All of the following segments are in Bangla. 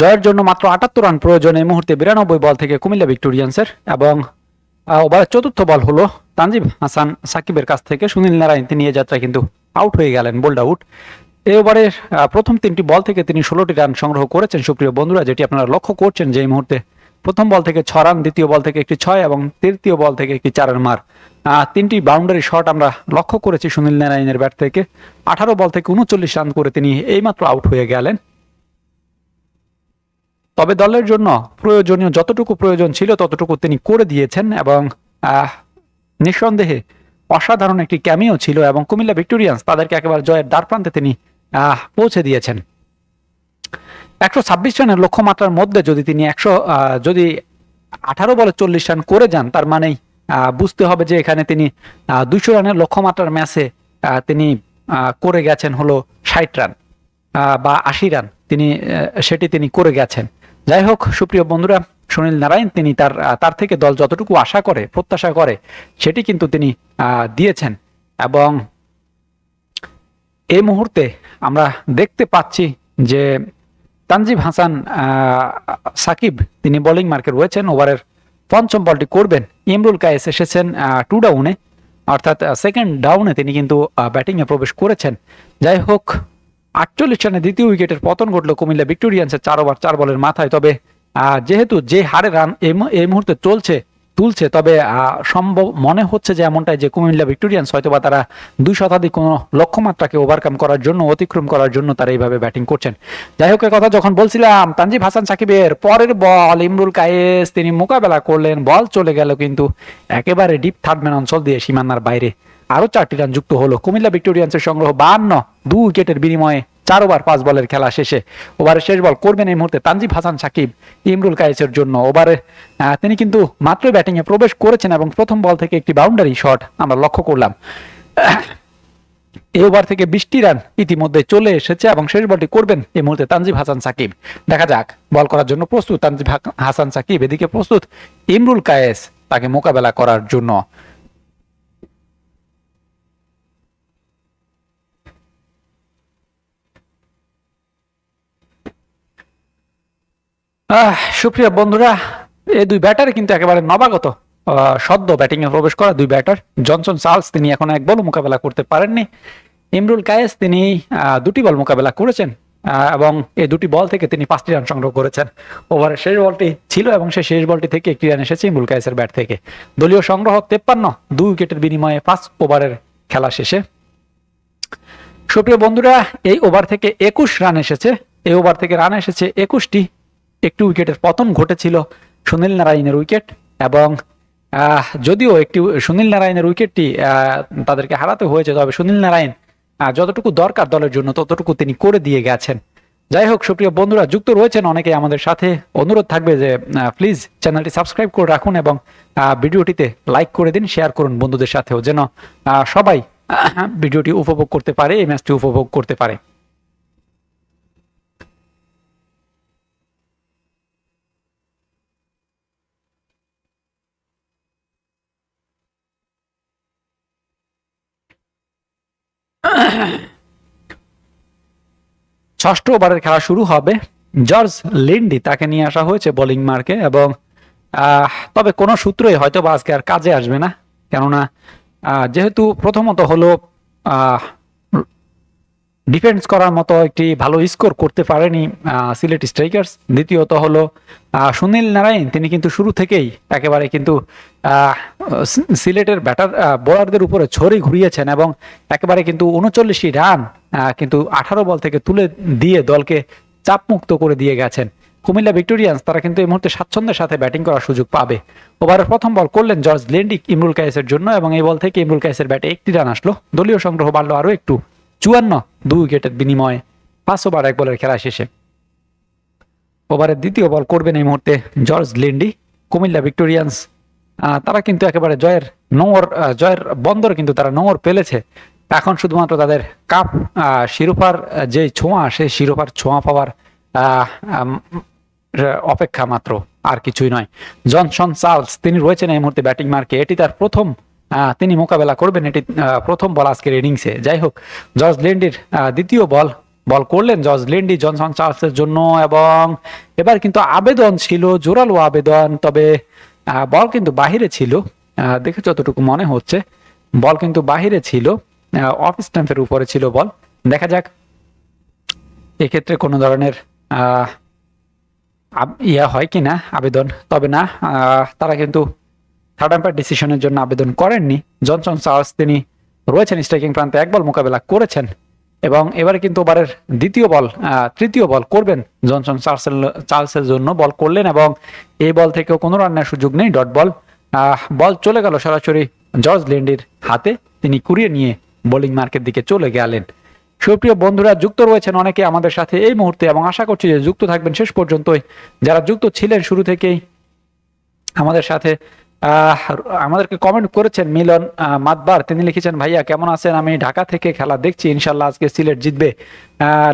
জয়ের জন্য মাত্র আটাত্তর রান প্রয়োজন এই মুহূর্তে বিরানব্বই বল থেকে কুমিল্লা ভিক্টোরিয়ান্সের এবং ওভারের চতুর্থ বল হলো তানজিব হাসান সাকিবের কাছ থেকে। সুনীল নারায়ণ, তিনি এ যাত্রায় কিন্তু আউট হয়ে গেলেন বোল্ড আউট এই ওভারের প্রথম তিনটি বল থেকে তিনি ষোলোটি রান সংগ্রহ করেছেন, সুপ্রিয় বন্ধুরা, যেটি আপনারা লক্ষ্য করছেন যে এই মুহূর্তে প্রথম বল থেকে ছ রান, দ্বিতীয় বল থেকে একটি ছয় এবং তৃতীয় বল থেকে একটি চারের মার। তিনটি বাউন্ডারি শট আমরা লক্ষ্য করেছি সুনীল নারায়ণের ব্যাট থেকে। আঠারো বল থেকে উনচল্লিশ রান করে তিনি এইমাত্র আউট হয়ে গেলেন। তবে দলের জন্য প্রয়োজনীয় যতটুকু প্রয়োজন ছিল, ততটুকু তিনি করে দিয়েছেন এবং নিঃসন্দেহে অসাধারণ একটি ক্যামিও ছিল এবং কুমিল্লা ভিক্টোরিয়ান্স তাদেরকে একেবারে জয়ের দ্বার প্রান্তে তিনি পৌঁছে দিয়েছেন। একশো ছাব্বিশ রানের লক্ষ্যমাত্রার মধ্যে যদি তিনি একশো যদি আঠারো বলে চল্লিশ রান করে যান, তার মানেই বুঝতে হবে যে এখানে তিনি দুশো রানের লক্ষ্যমাত্রার ম্যাচে তিনি করে গেছেন হলো ষাট রান বা আশি রান তিনি সেটি তিনি করে গেছেন। যাই হোক সুপ্রিয় বন্ধুরা, সুনীল নারায়ণ তিনি তার তার থেকে দল যতটুকু আশা করে, প্রত্যাশা করে, সেটি কিন্তু তিনি দিয়েছেন। এবং এই মুহূর্তে আমরা দেখতে পাচ্ছি যে তানজিব হাসান সাকিব, তিনি বোলিং মার্কে রয়েছেন, ওভারের পঞ্চম বলটি করবেন। ইমরুল কায়েস এসেছেন টু ডাউনে অর্থাৎ সেকেন্ড ডাউনে তিনি কিন্তু ব্যাটিংয়ে প্রবেশ করেছেন। যাই হোক আটচল্লিশ রানে দ্বিতীয় উইকেটের পতন ঘটলো কুমিল্লা ভিক্টোরিয়ান্সের চার ওভার, চার বলের মাথায়। তবে যেহেতু যে হারে রান এই মুহূর্তে চলছে, তুলছে, তবে সম্ভব মনে হচ্ছে যে এমনটাই যে কুমিল্লা ভিক্টোরিয়ান্স হয়তো বা তারা দুই শতাধিক কোনো লক্ষ্যমাত্রাকে ওভারকাম করার জন্য, অতিক্রম করার জন্য তারা এইভাবে ব্যাটিং করছেন। যাই হোক কথা যখন বলছিলাম, তানজিব হাসান সাকিবের পরের বল, ইমরুল কায়েস, তিনি মোকাবেলা করলেন, বল চলে গেল কিন্তু একেবারে ডিপ থার্ডম্যান অঞ্চল দিয়ে সীমানার বাইরে। আরও চারটি রান যুক্ত হলো। কুমিল্লা ভিক্টোরিয়ান্সের সংগ্রহ বান্ন দু উইকেটের বিনিময়ে চার ওভার পাঁচ বলের খেলা শেষে। ওভারের শেষ বল করবেন এই মুহূর্তে তানজিব হাসান সাকিব, ইমরুল কায়েসের জন্য। ওভারে তিনি কিন্তু মাত্র ব্যাটিংয়ে প্রবেশ করেছেন এবং প্রথম বল থেকে একটি বাউন্ডারি শট আমরা লক্ষ্য করলাম। এই ওভার থেকে বৃষ্টি রান ইতিমধ্যে চলে এসেছে এবং শেষ বলটি করবেন এই মুহূর্তে তানজিব হাসান সাকিব। দেখা যাক, বল করার জন্য প্রস্তুত তানজিব হাসান সাকিব। এদিকে প্রস্তুত ইমরুল কায়েস তাকে মোকাবেলা করার জন্য। সুপ্রিয় বন্ধুরা এই দুই ব্যাটারে কিন্তু একেবারে নবাগত। সদ্য ব্যাটিং এ প্রবেশ করা দুই ব্যাটার জনসন চার্লস তিনি এখন এক বল মোকাবেলা করতে পারেননি। ইমরুল কায়েস তিনি দুটি বল মোকাবেলা করেছেন এবং এই দুটি বল থেকে তিনি পাঁচটি রান সংগ্রহ করেছেন। ওভারের শেষ বলটি ছিল এবং সেই শেষ বলটি থেকে একটি রান এসেছে ইমরুল কায়েসের ব্যাট থেকে। দলীয় সংগ্রহ তেপ্পান্ন, দুই উইকেটের বিনিময়ে পাঁচ ওভারের খেলা শেষে। সুপ্রিয় বন্ধুরা, এই ওভার থেকে একুশ রান এসেছে, এই ওভার থেকে রান এসেছে একুশটি। একটি উইকেটের পতন ঘটেছিল সুনীল নারায়ণের উইকেট এবং যদিও একটি, সুনীল নারায়ণের উইকেটটি তাদেরকে হারাতে হয়েছে, তবে সুনীল নারায়ণ যতটুকু দরকার দলের জন্য ততটুকু তিনি করে দিয়ে গেছেন। যাই হোক, সুপ্রিয় বন্ধুরা, যুক্ত রয়েছেন অনেকে আমাদের সাথে অনুরোধ থাকবে যে প্লিজ চ্যানেলটি সাবস্ক্রাইব করে রাখুন এবং ভিডিওটিতে লাইক করে দিন শেয়ার করুন বন্ধুদের সাথেও যেন সবাই ভিডিওটি উপভোগ করতে পারে, এই ম্যাচটি উপভোগ করতে পারে। ষষ্ঠ ওভারের খেলা শুরু হবে। জর্জ লিন্ডি তাকে নিয়ে আসা হয়েছে বোলিং মার্কে এবং তবে কোনো সূত্রই হয়তো বা আজকে আর কাজে আসবে না। কেননা যেহেতু প্রথমত হলো ডিফেন্স করার মতো একটি ভালো স্কোর করতে পারেনি সিলেট স্ট্রাইকার্স দ্বিতীয়ত হলো সুনীল নারায়ণ। তিনি কিন্তু শুরু থেকেই একেবারে কিন্তু সিলেটের ব্যাটার বোলারদের উপরে ছড়ি ঘুরিয়েছেন এবং একেবারে কিন্তু উনচল্লিশটি রান কিন্তু আঠারো বল থেকে তুলে দিয়ে দলকে চাপমুক্ত করে দিয়ে গেছেন। কুমিল্লা ভিক্টোরিয়ান্স তারা কিন্তু এই মুহূর্তে স্বাচ্ছন্দ্যের সাথে ব্যাটিং করার সুযোগ পাবে। ওভারের প্রথম বল করলেন জর্জ লেন্ডিক ইমরুল কায়েসের জন্য এবং এই বল থেকে ইমরুল কায়েসের ব্যাটে একটি রান আসলো। দলীয় সংগ্রহ বাড়লো আরও একটু। চুয়ান্ন, দুই উইকেটের বিনিময়ে পাঁচ ওভার এক বলের খেলা শেষে। ওভারের দ্বিতীয় বল করবেন এই মুহূর্তে জর্জ লিন্ডি, কুমিল্লা ভিক্টোরিয়ান্স। তারা কিন্তু একেবারে জয়ের নোংর জয়ের বন্দর কিন্তু তারা নোংর পেলেছে এখন শুধুমাত্র তাদের কাপ শিরোপার যে ছোঁয়া, সেই শিরোপার ছোঁয়া পাওয়ার অপেক্ষা মাত্র আর কিছুই নয়। জনসন চার্লস, তিনি রয়েছেন এই মুহূর্তে ব্যাটিং মার্কে। এটি তার প্রথম তিনি মোকাবেলা করবেন। এটি প্রথম বল আজকের ইনিংসে যাই হোক, জর্জ লেন্ডির দ্বিতীয় বল বল করলেন জর্জ লেন্ডি, জনসন চার্লসের জন্য এবং এবার কিন্তু আবেদন ছিল, জোরালো আবেদন, তবে বল কিন্তু বাহিরে ছিল। দেখে যতটুকু মনে হচ্ছে, বল কিন্তু বাহিরে ছিল অফ স্ট্যাম্পের উপরে ছিল বল। দেখা যাক, এক্ষেত্রে কোনো ধরনের ইয়া হয় কি না আবেদন। তবে না তারা কিন্তু থার্ড আম্পায়ার ডিসিশনের জন্য আবেদন করেননি। জনসন চার্লস তিনি রয়েছেন স্ট্রাইকিং প্রান্তে, এক বল মোকাবেলা করেছেন। এবং এবারে কিন্তু ওভারের দ্বিতীয় বল তৃতীয় বল করবেন জনসন চার্লসের চার্লসের জন্য বল করলেন এবং এই বল থেকেও কোনো রান্নার সুযোগ নেই। ডট বল বল চলে গেল সরাসরি জর্জ লেন্ডির হাতে। তিনি কুড়িয়ে নিয়ে বোলিং মার্কের দিকে চলে গেলেন। সুপ্রিয় বন্ধুরা, যুক্ত রয়েছেন অনেকে আমাদের সাথে এই মুহূর্তে এবং আশা করছি যে যুক্ত থাকবেন শেষ পর্যন্তই। যারা যুক্ত ছিলেন শুরু থেকেই আমাদের সাথে আমাদেরকে কমেন্ট করেছেন মিলন মাতবার। তিনি লিখেছেন, ভাইয়া, কেমন আছেন? আমি ঢাকা থেকে খেলা দেখছি। ইনশাল্লাহ আজকে সিলেট জিতবে।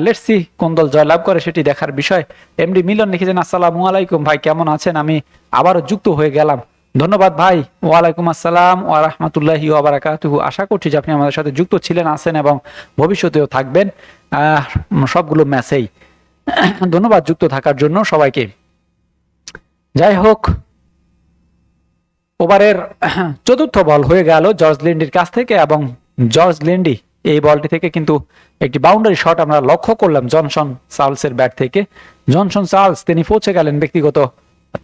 লেটস সি কোন দল জয়লাভ করে সেটি দেখার বিষয়। এমডি মিলন লিখেছেন, আসসালামু আলাইকুম ভাই, কেমন আছেন? আমি আবারও যুক্ত হয়ে গেলাম। ধন্যবাদ ভাই। ওয়ালাইকুম আসসালাম ওয়া রাহমাতুল্লাহি ওয়া বারাকাতুহু। আশা করছি যে আপনি আমাদের সাথে যুক্ত ছিলেন, আছেন এবং ভবিষ্যতেও থাকবেন। সবগুলো ম্যাচেই ধন্যবাদ যুক্ত থাকার জন্য সবাইকে। যাই হোক ওভারের চতুর্থ বল হয়ে গেল জর্জ লিন্ডির কাছ থেকে এবং জর্জ লিন্ডি এই বলটি থেকে কিন্তু একটি বাউন্ডারি শট আমরা লক্ষ্য করলাম জনসন চার্লসের ব্যাট থেকে। জনসন চার্লস, তিনি পৌঁছে গেলেন ব্যক্তিগত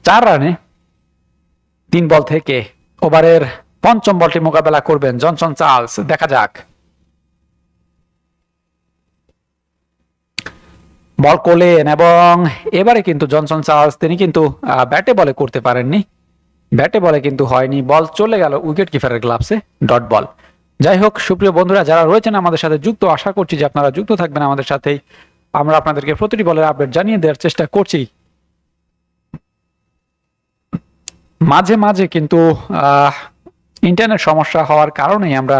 চার রানে। তিন বল থেকে ওভারের পঞ্চম বলটি মোকাবেলা করবেন জনসন চার্লস। দেখা যাক। বল করলেন এবং এবারে কিন্তু জনসন চার্লস, তিনি কিন্তু ব্যাটে বলে করতে পারেননি। ব্যাটে বলে কিন্তু হয়নি, বল চলে গেল উইকেট কিপারের গ্লাভসে, ডট বল। যাই হোক, সুপ্রিয় বন্ধুরা, যারা রয়েছেন আমাদের সাথে যুক্ত, আশা করছি যে আপনারা যুক্ত থাকবেন আমাদের সাথেই। আমরা আপনাদেরকে প্রতিটি বলের আপডেট জানিয়ে দেওয়ার চেষ্টা করছি। মাঝে মাঝে কিন্তু ইন্টারনেট সমস্যা হওয়ার কারণেই আমরা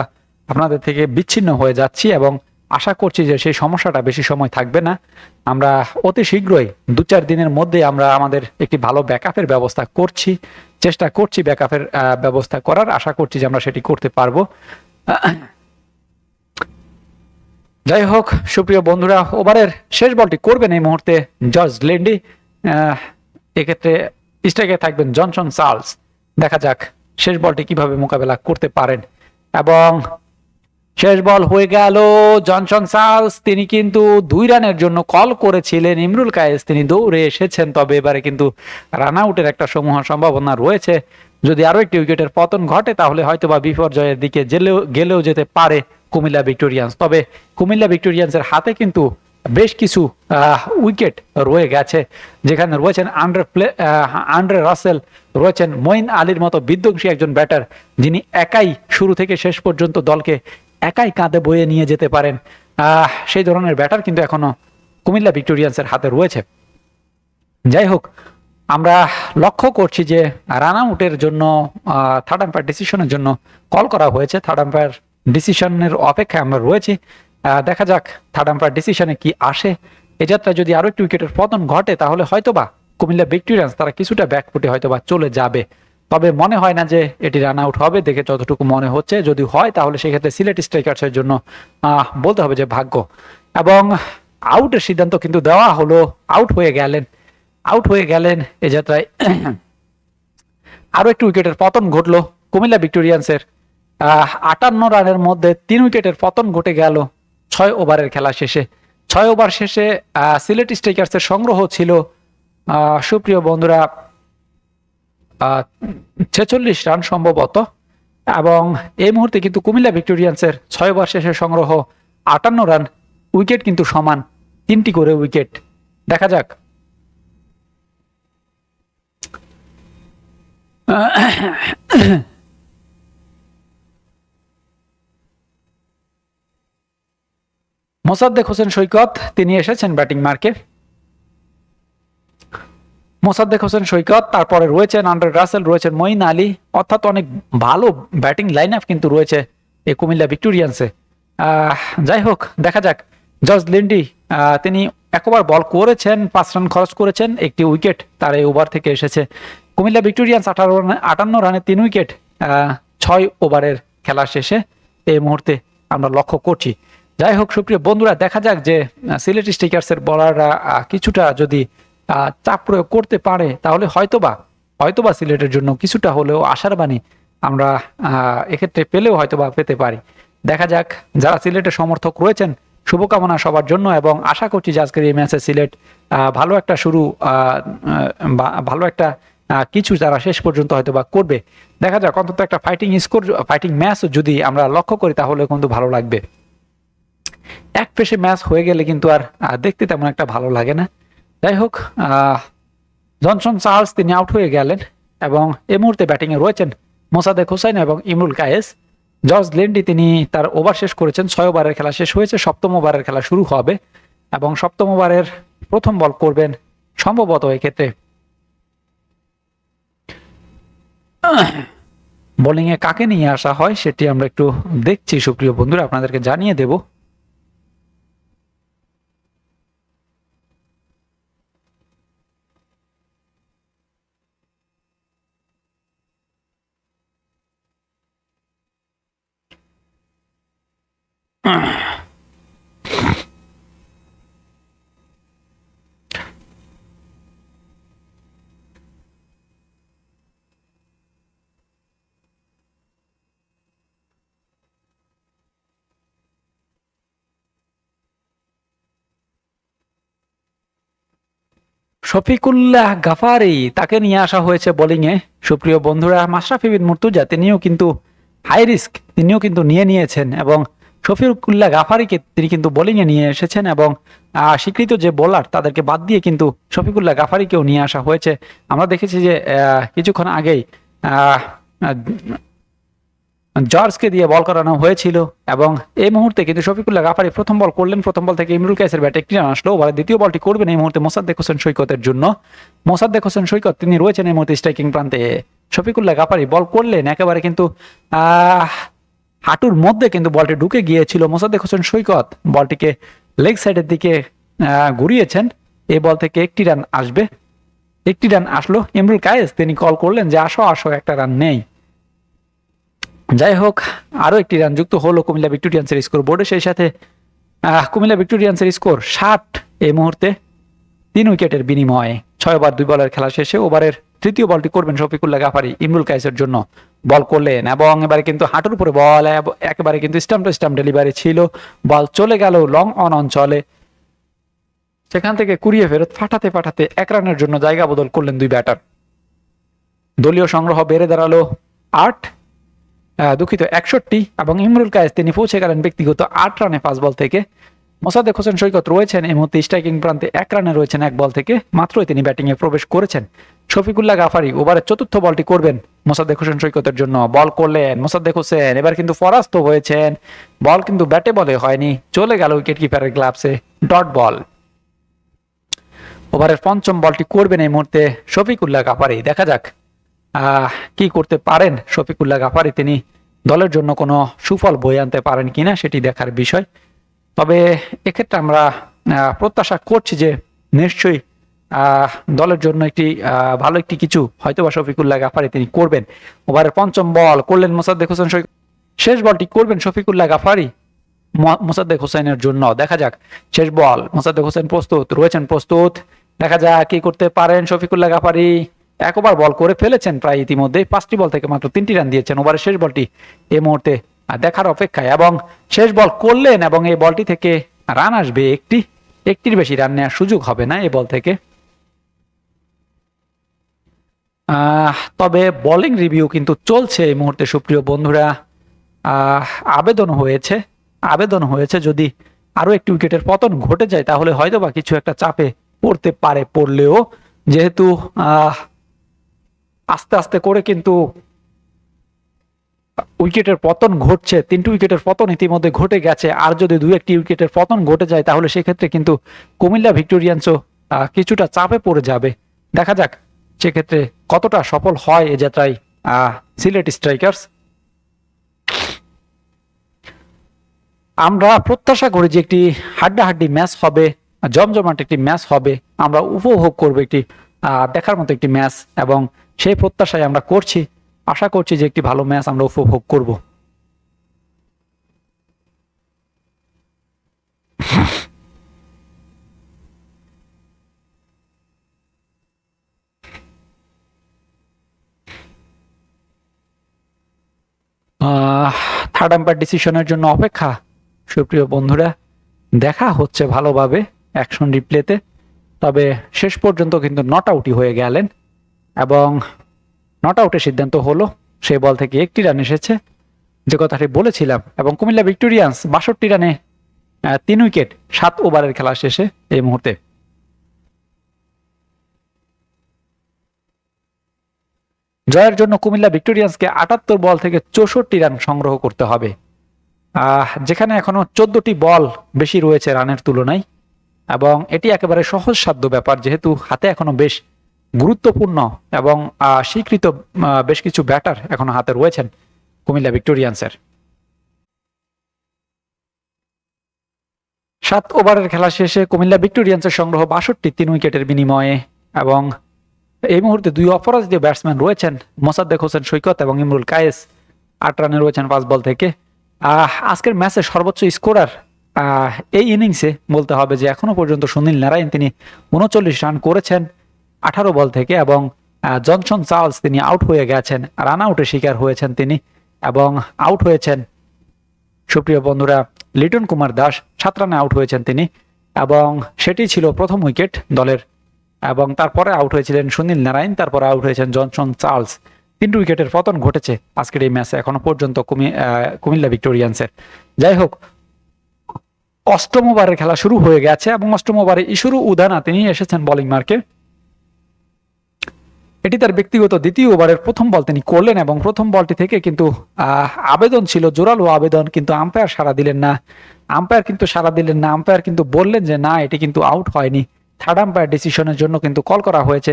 আপনাদের থেকে বিচ্ছিন্ন হয়ে যাচ্ছি এবং আশা করছি যে সেই সমস্যাটা বেশি সময় থাকবে না। আমরা অতি শীঘ্রই দু চার দিনের মধ্যে আমরা আমাদের একটি ভালো ব্যাকআপের ব্যবস্থা করছি। চেষ্টা করছি ব্যাকআপের ব্যবস্থা করার। আশা করছি যে আমরা সেটি করতে পারব। যাই হোক, সুপ্রিয় বন্ধুরা, ওভারের শেষ বলটি করবেন এই মুহূর্তে জর্জ লেন্ডি। এক্ষেত্রে স্ট্রাইকে থাকবেন জনসন চার্লস। দেখা যাক শেষ বলটি কীভাবে মোকাবেলা করতে পারেন। এবং শেষ বল হয়ে গেল। জনসন চার্লস তিনি কিন্তু দুই রানের জন্য কল করেছিলেন। ইমরুল কায়েস, তিনি দৌড়ে এসেছেন, তবে এবারে কিন্তু রান আউটের একটা সমূহ সম্ভাবনা রয়েছে। যদি আরও একটি উইকেটের পতন ঘটে, তাহলে হয়তো বা বিপর্যয়ের দিকে গেলেও গেলেও যেতে পারে কুমিল্লা ভিক্টোরিয়ান্স। তবে কুমিল্লা ভিক্টোরিয়ান্সের হাতে কিন্তু বেশ কিছু উইকেট রয়ে গেছে। যেখানে রয়েছেন আন্ড্রে প্লে আন্ড্রে রাসেল, রয়েছেন মঈন আলীর মতো বিধ্বংসী একজন ব্যাটার, যিনি একাই শুরু থেকে শেষ পর্যন্ত দলকে একাই কাঁধে বয়ে নিয়ে যেতে পারেন। সেই ধরনের ব্যাটার কিন্তু এখনও কুমিল্লা ভিক্টোরিয়ান্সের হাতে রয়েছে। যাই হোক, আমরা লক্ষ্য করছি যে রান আউটের জন্য থার্ড আম্পায়ার ডিসিশনের জন্য কল করা হয়েছে। থার্ড আম্পায়ার ডিসিশনের অপেক্ষায় আমরা রয়েছি। দেখা যাক থার্ড আম্পায়ার ডিসিশনে কি আসে। এ যাত্রায় যদি আরও একটি উইকেটের পতন ঘটে, তাহলে হয়তোবা কুমিল্লা ভিক্টোরিয়ান্স তারা কিছুটা ব্যাকফুটে হয়তোবা চলে যাবে। তবে মনে হয় না যে এটি রান আউট হবে। দেখে যতটুকু মনে হচ্ছে, যদি হয় তাহলে সেক্ষেত্রে সিলেট স্ট্রাইকার্সের জন্য বলতে হবে যে ভাগ্য। এবং আউটের সিদ্ধান্ত কিন্তু দেওয়া হলো আউট হয়ে গেলেন আউট হয়ে গেলেন এ যাত্রায়। আরও একটি উইকেটের পতন ঘটলো, কুমিল্লা ভিক্টোরিয়ান্সের আটান্ন রানের মধ্যে তিন উইকেটের পতন ঘটে গেল ছয় ওভারের খেলা শেষে। ছয় ওভার শেষে সিলেট স্ট্রাইকার্সের সংগ্রহ ছিল। সুপ্রিয় বন্ধুরা ছেচল্লিশ রান সম্ভবত। এবং এই মুহূর্তে কিন্তু কুমিল্লা ভিক্টোরিয়ান্সের ছয় ওভার শেষে সংগ্রহ আটান্ন রান, উইকেট কিন্তু সমান তিনটি করে উইকেট। দেখা যাক। মোসাদ্দেক হোসেন সৈকত, তিনি এসেছেন ব্যাটিং মার্কে। মোসাদ্দেক হোসেন সৈকত, তারপরে রয়েছেন আন্ডার রাসেল, রয়েছেন মঈন আলী, অর্থাৎ অনেক ভালো ব্যাটিং লাইন আপ কিন্তু রয়েছে এই কুমিল্লা ভিক্টোরিয়ান্সে। যাই হোক, দেখা যাক। জর্জ লিন্ডি তিনি একবার বল করেছেন, পাঁচ রান খরচ করেছেন, একটি উইকেট তার এই ওভার থেকে এসেছে। কুমিল্লা ভিক্টোরিয়ান্স আঠারো রানে আটান্ন রানে তিন উইকেট ছয় ওভারের খেলা শেষে এই মুহূর্তে আমরা লক্ষ্য করছি। যাই হোক, সুপ্রিয় বন্ধুরা, দেখা যাক যে সিলেট স্টিকার্সের বলাররা কিছুটা যদি চাপ প্রয়োগ করতে পারে, তাহলে হয়তোবা হয়তোবা সিলেটের জন্য কিছুটা হলেও আশার বাণী আমরা এক্ষেত্রে পেলেও হয়তোবা পেতে পারি। দেখা যাক, যারা সিলেটের সমর্থক রয়েছেন, শুভকামনা সবার জন্য এবং আশা করছি যে আজকের এই ম্যাচে সিলেট ভালো একটা শুরু ভালো একটা কিছু তারা শেষ পর্যন্ত হয়তো বা করবে। দেখা যাক, অন্তত একটা ফাইটিং স্কোর ফাইটিং ম্যাচ যদি আমরা লক্ষ্য করি, তাহলে কিন্তু ভালো লাগবে। এক পেশে ম্যাচ হয়ে গেলে কিন্তু আর দেখতে তেমন একটা ভালো লাগে না। যাই হোক জনসন চার্লস তিনি আউট হয়ে গেলেন এবং এই মুহূর্তে ব্যাটিংয়ে রয়েছেন মোসাদেক হোসাইন এবং ইমরুল কায়েস। জর্জ লেন্ডি তিনি তার ওভার শেষ করেছেন, ছয় ওভারের খেলা শেষ হয়েছে, সপ্তম ওভারের খেলা শুরু হবে এবং সপ্তম ওভারের প্রথম বল করবেন সম্ভবত এক্ষেত্রে বোলিংয়ে কাকে নিয়ে আসা হয় সেটি আমরা একটু দেখছি। সুপ্রিয় বন্ধুরা, আপনাদেরকে জানিয়ে দেব শফিকুল্লাহ গাফারি, তাকে নিয়ে আসা হয়েছে বোলিংয়ে। সুপ্রিয় বন্ধুরা, মাশরাফি বিন মুর্তুজা, তিনিও কিন্তু হাই রিস্ক তিনিও কিন্তু নিয়ে নিয়েছেন এবং শফিকুল্লাহ গাফারিকে তিনি কিন্তু বোলিংয়ে নিয়ে এসেছেন এবং স্বীকৃত যে বোলার তাদেরকে বাদ দিয়ে কিন্তু শফিকুল্লাহ গাফারিকেও নিয়ে আসা হয়েছে। আমরা দেখেছি যে কিছুক্ষণ আগেই জর্জকে দিয়ে বল করানো হয়েছিল এবং এই মুহূর্তে কিন্তু শফিকুল্লাহ গাফারি প্রথম বল করলেন। প্রথম বল থেকে ইমরুল কাইসের ব্যাটে একটি রান আসলো। ওভারে দ্বিতীয় বলটি করবেন এই মুহূর্তে মোসাদ্দেক হোসেন সৈকতের জন্য। মোসাদ্দেক হোসেন সৈকত তিনি রয়েছেন এই মুহূর্তে স্ট্রাইকিং প্রান্তে। শফিকুল্লাহ গাফারি বল করলেন। একেবারে কিন্তু, আহ হাঁটুর মধ্যে কিন্তু বলটি ঢুকে গিয়েছিল মোসাদ্দেক হোসেন সৈকত। বলটিকে লেগ সাইডের দিকে ঘুরিয়েছেন। এই বল থেকে একটি রান আসবে। একটি রান আসলো। ইমরুল কায়েস, তিনি কল করলেন যে, আসো আসো, একটা রান নেই। যাই হোক, আরও একটি রান যুক্ত হলো কুমিল্লা ভিক্টোরিয়ান্সের স্কোর বোর্ডে। সেই সাথে কুমিল্লা ভিক্টোরিয়ান্সের স্কোর ষাট এই মুহূর্তে তিন উইকেটের বিনিময়ে ছয় ওভার দুই বলের খেলা শেষে ওভারের তৃতীয় বলটি করবেন শফিকুল্লাহ গাফারি, ইমরুল কাইসের জন্য। বল করলেন এবং এবারে কিন্তু হাঁটুর উপরে বল একেবারে কিন্তু স্টাম্প টু স্টাম্প ডেলিভারি ছিল। বল চলে গেল লং অন অঞ্চলে। সেখান থেকে কুড়িয়ে ফেরত ফাটাতে ফাটাতে এক রানের জন্য জায়গা বদল করলেন দুই ব্যাটার দলীয় সংগ্রহ বেড়ে দাঁড়াল আট দুঃখিত একষট্টি এবং ইমরুল কায়েস তিনি পৌঁছে গেলেন ব্যক্তিগত আট রানে পাঁচ বল থেকে। মোসাদ্দেক হোসেন সৈকত রয়েছেন। এই মুহূর্তে স্ট্রাইকিং প্রান্তে এক রানে রয়েছেন এক বল থেকে। মাত্রই তিনি ব্যাটিংয়ে প্রবেশ করেছেন। শফিকুল্লাহ গাফারি ওভারের চতুর্থ বলটি করবেন মোসাদ্দেক হোসেন সৈকতের জন্য। বল করলেন মোসাদ্দেক হোসেন। এবার কিন্তু পরাস্ত হয়েছেন। বল কিন্তু ব্যাটে বলে হয়নি। চলে গেল উইকেট কিপারের গ্লাভসে ডট বল ওভারের পঞ্চম বলটি করবেন এই মুহূর্তে শফিকুল্লাহ গাফারি। দেখা যাক কি করতে পারেন শফিকুল্লাহ গাফারি। তিনি দলের জন্য কোনো সুফল বয়ে আনতে পারেন কিনা সেটি দেখার বিষয়। তবে এক্ষেত্রে আমরা প্রত্যাশা করছি যে নিশ্চয়ই দলের জন্য একটি ভালো একটি কিছু হয়তো বা শফিকুল্লাহ গাফারি তিনি করবেন। ওভারের পঞ্চম বল করলেন মোসাদ্দেক হোসেন শেষ বলটি করবেন শফিকুল্লাহ গাফারি মোসাদ্দেক হোসেনের জন্য। দেখা যাক, শেষ বল, মোসাদ্দেক হোসেন প্রস্তুত, রয়েছেন প্রস্তুত। দেখা যাক কি করতে পারেন শফিকুল্লাহ গাফারি। একবার বল করে ফেলেছেন প্রায় ইতিমধ্যে পাঁচটি বল থেকে মাত্র তিনটি রান দিয়েছেন। ওভারের শেষ বলটি এই মুহূর্তে দেখার অপেক্ষায় এবং শেষ বল করলেন এবং এই বলটি থেকে রান আসবে একটি, একটির বেশি রান নেওয়ার সুযোগ হবে না এই বল থেকে। তবে বোলিং রিভিউ কিন্তু চলছে এই মুহূর্তে সুপ্রিয় বন্ধুরা। আবেদন হয়েছে আবেদন হয়েছে যদি আরও একটি উইকেটের পতন ঘটে যায় তাহলে হয়তো বা কিছু একটা চাপে পড়তে পারে পড়লেও। যেহেতু আস্তে আস্তে করে কিন্তু উইকেটের পতন ঘটছে, তিনটি উইকেটের পতন ইতিমধ্যে ঘটে গেছে। আর যদি দুই একটি উইকেটের পতন ঘটে যায়, তাহলে সেক্ষেত্রে কিন্তু কুমিল্লা ভিক্টোরিয়ান্সও কিছুটা চাপে পড়ে যাবে। দেখা যাক সেক্ষেত্রে কতটা সফল হয় এ যাত্রায় সিলেট স্ট্রাইকার্স। আমরা প্রত্যাশা করি যে একটি হাড্ডাহাড্ডি ম্যাচ হবে, জমজমাট একটি ম্যাচ হবে। আমরা উপভোগ করব একটি দেখার মতো একটি ম্যাচ এবং সেই প্রত্যাশায় আমরা করছি। আশা করছি যে একটি ভালো ম্যাচ আমরা উপভোগ করব। থার্ড আম্পায়ার ডিসিশনের জন্য অপেক্ষা। সুপ্রিয় বন্ধুরা, দেখা হচ্ছে ভালোভাবে অ্যাকশন রিপ্লেতে তবে শেষ পর্যন্ত কিন্তু নট আউটই হয়ে গেলেন এবং নট আউটের সিদ্ধান্ত হলো। সেই বল থেকে একটি রান এসেছে। যে কথাটি বলেছিলাম, এবং কুমিল্লা ভিক্টোরিয়ান্স বাষট্টি রানে তিন উইকেট সাত ওভারের খেলা শেষে এই মুহূর্তে। জয়ের জন্য কুমিল্লা ভিক্টোরিয়ান্সকে আটাত্তর বল থেকে চৌষট্টি রান সংগ্রহ করতে হবে। যেখানে এখনও চোদ্দটি বল বেশি রয়েছে রানের তুলনায়। এবং এটি একেবারে সহজসাধ্য ব্যাপার, যেহেতু হাতে এখনও বেশ গুরুত্বপূর্ণ এবং স্বীকৃত বেশ কিছু ব্যাটার এখনও হাতে রয়েছেন কুমিল্লা ভিক্টোরিয়ান্সের সাত ওভারের খেলা শেষে কুমিল্লা ভিক্টোরিয়ান্সের সংগ্রহ বাষট্টি, তিন উইকেটের বিনিময়ে এবং এই মুহূর্তে দুই অপরাজিত ব্যাটসম্যান রয়েছেন মোসাদ্দেক হোসেন সৈকত এবং ইমরুল কায়েস। আট রানে রয়েছেন পাঁচ বল থেকে। আজকের ম্যাচে সর্বোচ্চ স্কোরার এই ইনিংসে বলতে হবে যে এখনও পর্যন্ত সুনীল নারায়ণ তিনি উনচল্লিশ রান করেছেন। আঠারো বল থেকে এবং জনসন চার্লস তিনি আউট হয়ে গেছেন, রান আউটের শিকার হয়েছেন তিনি এবং আউট হয়েছেন। সুপ্রিয় বন্ধুরা, লিটন কুমার দাস সাত রানে আউট হয়েছেন তিনি এবং সেটি ছিল প্রথম উইকেট দলের এবং তারপরে আউট হয়েছিলেন সুনীল নারায়ণ, তারপরে আউট হয়েছেন জনসন চার্লস। তিনটি উইকেটের পতন ঘটেছে আজকের এই ম্যাচে, এখনও পর্যন্ত কুমি- কুমিল্লা ভিক্টোরিয়ান্সের। যাই হোক, অষ্টম ওভারের খেলা শুরু হয়ে গেছে এবং অষ্টম ওভারে ইশুরু উদানা, তিনি এসেছেন বোলিং মার্কে এটি তার ব্যক্তিগত দ্বিতীয় ওভারের প্রথম বল তিনি করলেন এবং প্রথম বলটি থেকে কিন্তু আবেদন ছিল, জোরালো আবেদন, কিন্তু আম্পায়ার সাড়া দিলেন না। আম্পায়ার কিন্তু সাড়া দিলেন না। আম্পায়ার কিন্তু বললেন যে, না, এটি কিন্তু আউট হয়নি। থার্ড আম্পায়ার ডিসিশনের জন্য কিন্তু কল করা হয়েছে।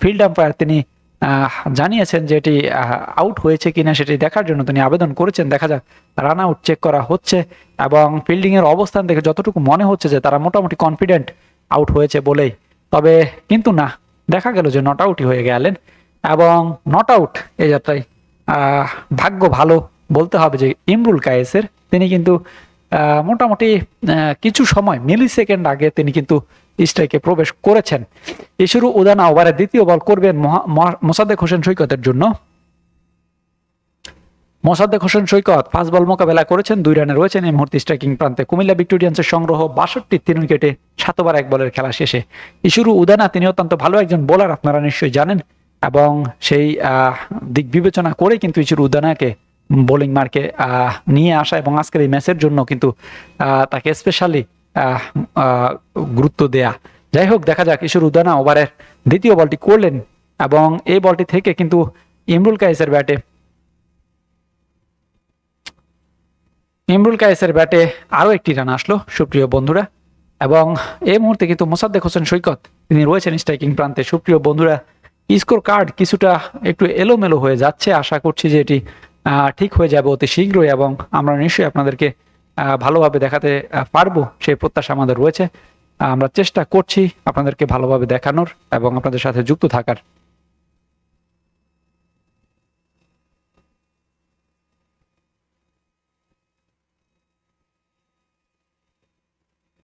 ফিল্ড আম্পায়ার তিনি জানিয়েছেন যে এটি আউট হয়েছে কিনা সেটি দেখার জন্য তিনি আবেদন করেছেন। দেখা যাক রান আউট চেক করা হচ্ছে এবং ফিল্ডিং এর অবস্থান দেখে যতটুকু মনে হচ্ছে যে তারা মোটামুটি কনফিডেন্ট আউট হয়েছে বলেই। তবে কিন্তু না দেখা গেল যে নট আউটই হয়ে গেলেন এবং নট আউট এই যাত্রায় ভাগ্য ভালো বলতে হবে যে ইমরুল কায়েসের। তিনি কিন্তু মোটামুটি কিছু সময় মিলি সেকেন্ড আগে তিনি কিন্তু স্ট্রাইকে প্রবেশ করেছেন। ইসুরু উদানা ওভারে দ্বিতীয় বল করবেন মোসাদ্দেক হোসেন সৈকতের জন্য। মোসাদ্দেক হোসেন সৈকত পাঁচ বল মোকাবেলা করেছেন, দুই রানে রয়েছেন। এই মুহূর্তে স্ট্রাইকিং প্রান্তে কুমিল্লা ভিক্টোরিয়ান্সের সংগ্রহ বাষট্টি তিন উইকেটে সাত ওভার এক বলের খেলা শেষে। ইশুরু উদানা, তিনি অত্যন্ত ভালো একজন বোলার আপনারা নিশ্চয়ই জানেন। এবং সেই দিক বিবেচনা করে কিন্তু ইশুরু উদানাকে বোলিং মার্কে নিয়ে আসা এবং আজকের এই ম্যাচের জন্য কিন্তু তাকে স্পেশালি গুরুত্ব দেয়া। যাই হোক, দেখা যাক ইশুর উদানা ওভারের দ্বিতীয় বলটি করলেন এবং এই বলটি থেকে কিন্তু ইমরুল কায়েসের ব্যাটে ইমরুল কায়েসের ব্যাটে আরও একটি রান আসলো, সুপ্রিয় বন্ধুরা। এবং এই মুহূর্তে কিন্তু মোসাদ্দেক হোসেন সৈকত, তিনি রয়েছেন স্ট্রাইকিং প্রান্তে। সুপ্রিয় বন্ধুরা, স্কোর কার্ড কিছুটা একটু এলোমেলো হয়ে যাচ্ছে। আশা করছি যে এটি ঠিক হয়ে যাবে অতি শীঘ্রই এবং আমরা নিশ্চয়ই আপনাদেরকে ভালোভাবে দেখাতে পারব সেই প্রত্যাশা আমাদের রয়েছে। আমরা চেষ্টা করছি আপনাদেরকে ভালোভাবে দেখানোর এবং আপনাদের সাথে যুক্ত থাকার।